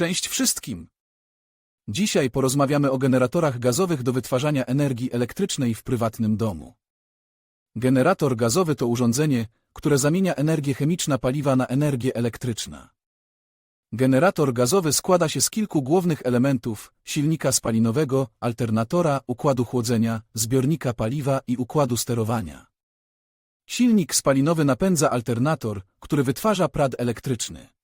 Cześć wszystkim! Dzisiaj porozmawiamy o generatorach gazowych do wytwarzania energii elektrycznej w prywatnym domu. Generator gazowy to urządzenie, które zamienia energię chemiczna paliwa na energię elektryczna. Generator gazowy składa się z kilku głównych elementów, silnika spalinowego, alternatora, układu chłodzenia, zbiornika paliwa i układu sterowania. Silnik spalinowy napędza alternator, który wytwarza prąd elektryczny.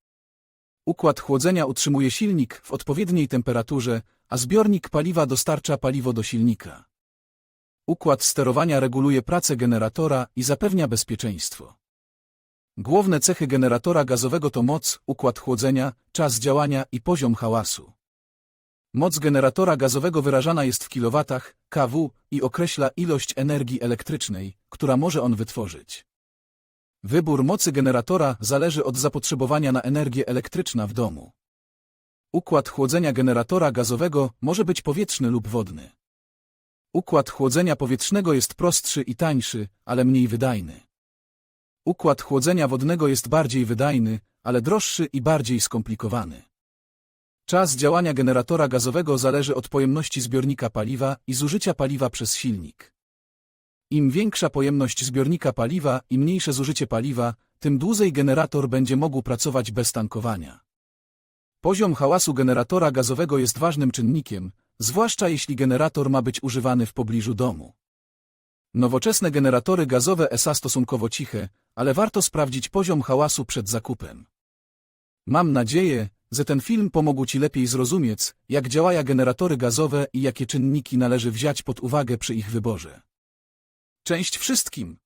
Układ chłodzenia utrzymuje silnik w odpowiedniej temperaturze, a zbiornik paliwa dostarcza paliwo do silnika. Układ sterowania reguluje pracę generatora i zapewnia bezpieczeństwo. Główne cechy generatora gazowego to moc, układ chłodzenia, czas działania i poziom hałasu. Moc generatora gazowego wyrażana jest w kilowatach, kW i określa ilość energii elektrycznej, która może on wytworzyć. Wybór mocy generatora zależy od zapotrzebowania na energię elektryczną w domu. Układ chłodzenia generatora gazowego może być powietrzny lub wodny. Układ chłodzenia powietrznego jest prostszy i tańszy, ale mniej wydajny. Układ chłodzenia wodnego jest bardziej wydajny, ale droższy i bardziej skomplikowany. Czas działania generatora gazowego zależy od pojemności zbiornika paliwa i zużycia paliwa przez silnik. Im większa pojemność zbiornika paliwa i mniejsze zużycie paliwa, tym dłużej generator będzie mógł pracować bez tankowania. Poziom hałasu generatora gazowego jest ważnym czynnikiem, zwłaszcza jeśli generator ma być używany w pobliżu domu. Nowoczesne generatory gazowe SA stosunkowo ciche, ale warto sprawdzić poziom hałasu przed zakupem. Mam nadzieję, że ten film pomógł Ci lepiej zrozumieć, jak działają generatory gazowe i jakie czynniki należy wziąć pod uwagę przy ich wyborze. Cześć wszystkim!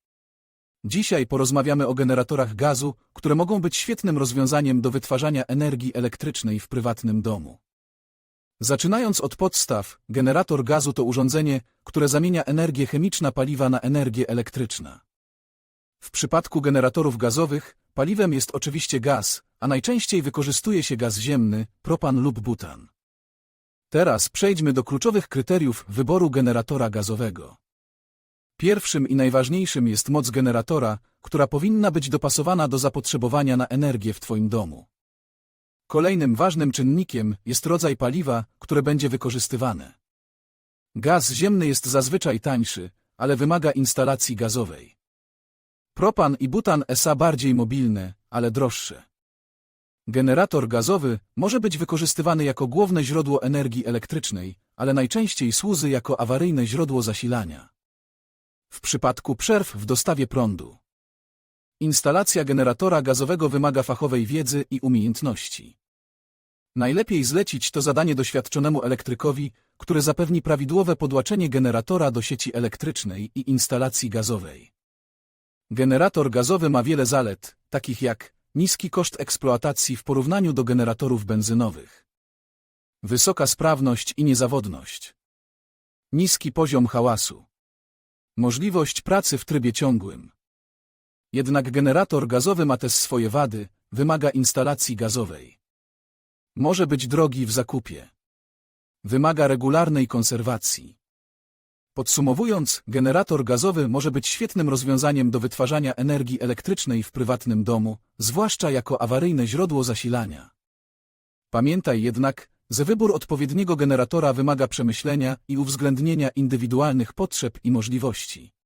Dzisiaj porozmawiamy o generatorach gazu, które mogą być świetnym rozwiązaniem do wytwarzania energii elektrycznej w prywatnym domu. Zaczynając od podstaw, generator gazu to urządzenie, które zamienia energię chemiczna paliwa na energię elektryczna. W przypadku generatorów gazowych, paliwem jest oczywiście gaz, a najczęściej wykorzystuje się gaz ziemny, propan lub butan. Teraz przejdźmy do kluczowych kryteriów wyboru generatora gazowego. Pierwszym i najważniejszym jest moc generatora, która powinna być dopasowana do zapotrzebowania na energię w Twoim domu. Kolejnym ważnym czynnikiem jest rodzaj paliwa, które będzie wykorzystywane. Gaz ziemny jest zazwyczaj tańszy, ale wymaga instalacji gazowej. Propan i butan SA bardziej mobilne, ale droższe. Generator gazowy może być wykorzystywany jako główne źródło energii elektrycznej, ale najczęściej służy jako awaryjne źródło zasilania. W przypadku przerw w dostawie prądu. Instalacja generatora gazowego wymaga fachowej wiedzy i umiejętności. Najlepiej zlecić to zadanie doświadczonemu elektrykowi, który zapewni prawidłowe podłaczenie generatora do sieci elektrycznej i instalacji gazowej. Generator gazowy ma wiele zalet, takich jak niski koszt eksploatacji w porównaniu do generatorów benzynowych, wysoka sprawność i niezawodność, niski poziom hałasu, możliwość pracy w trybie ciągłym. Jednak generator gazowy ma też swoje wady, wymaga instalacji gazowej. Może być drogi w zakupie. Wymaga regularnej konserwacji. Podsumowując, generator gazowy może być świetnym rozwiązaniem do wytwarzania energii elektrycznej w prywatnym domu, zwłaszcza jako awaryjne źródło zasilania. Pamiętaj jednak, że wybór odpowiedniego generatora wymaga przemyślenia i uwzględnienia indywidualnych potrzeb i możliwości.